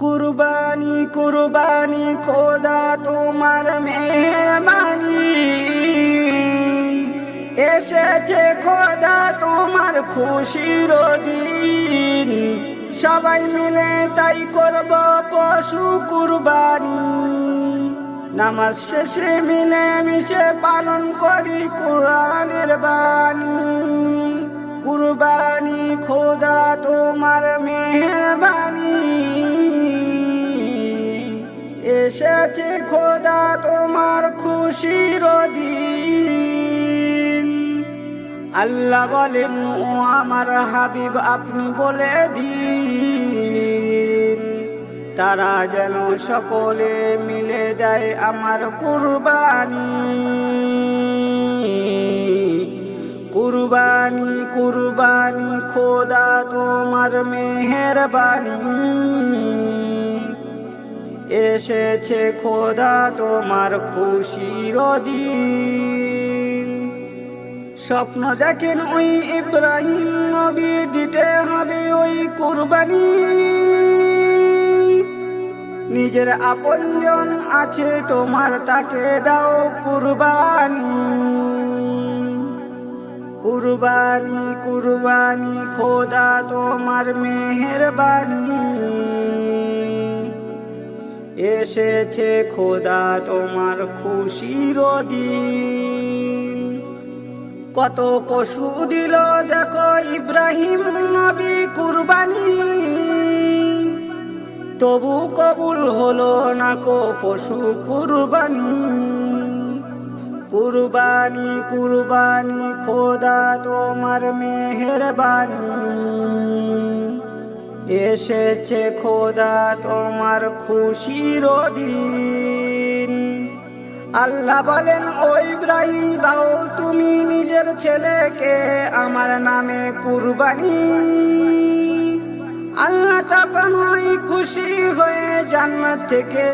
কুরবানি কুরবানি, খোদা তোমার মেহরবানি এসেছে খোদা তোমার খুশির দিন। সবাই মিলে তাই করব পশু কুরবানি। নামাজ শেষে মিলে মিশে পালন করি কোরআনের বাণী। কুরবানি, খোদা তোমার মেহরবানি এসেছে খোদা তোমার খুশির দিন। আল্লাহ বলেন, ও আমার হাবিব, আপনি বলে দিন। তারা যেন সকলে মিলে দেয় আমার কুরবানি। কুরবানি কুরবানি, খোদা তোমার মেহরবানি। এসেছে খোদা তোমার খুশির দিন। স্বপ্ন দেখেন ওই ইব্রাহিম নবী, দিতে হবে ওই কুরবানি। নিজের আপনজন আছে, তোমার তাকে দাও কুরবানি। কুরবানি কুরবানি, খোদা তোমার মেহরবানি। এসেছে খোদা তোমার খুশির দিন। কত পশু দিল, দেখো ইব্রাহিম নবী কুরবানি। তবু কবুল হলো না কো পশু কুরবানি। কুরবানি কুরবানি, খোদা তোমার মেহরবানি। এসেছে খোদা তোমার খুশির দিন। আল্লাহ বলেন, ও ইব্রাহিম, দাও তুমি নিজের ছেলেকে আমার নামে কুরবানি। আল্লাহ তখন ওই খুশি হয়ে জান্নাত থেকে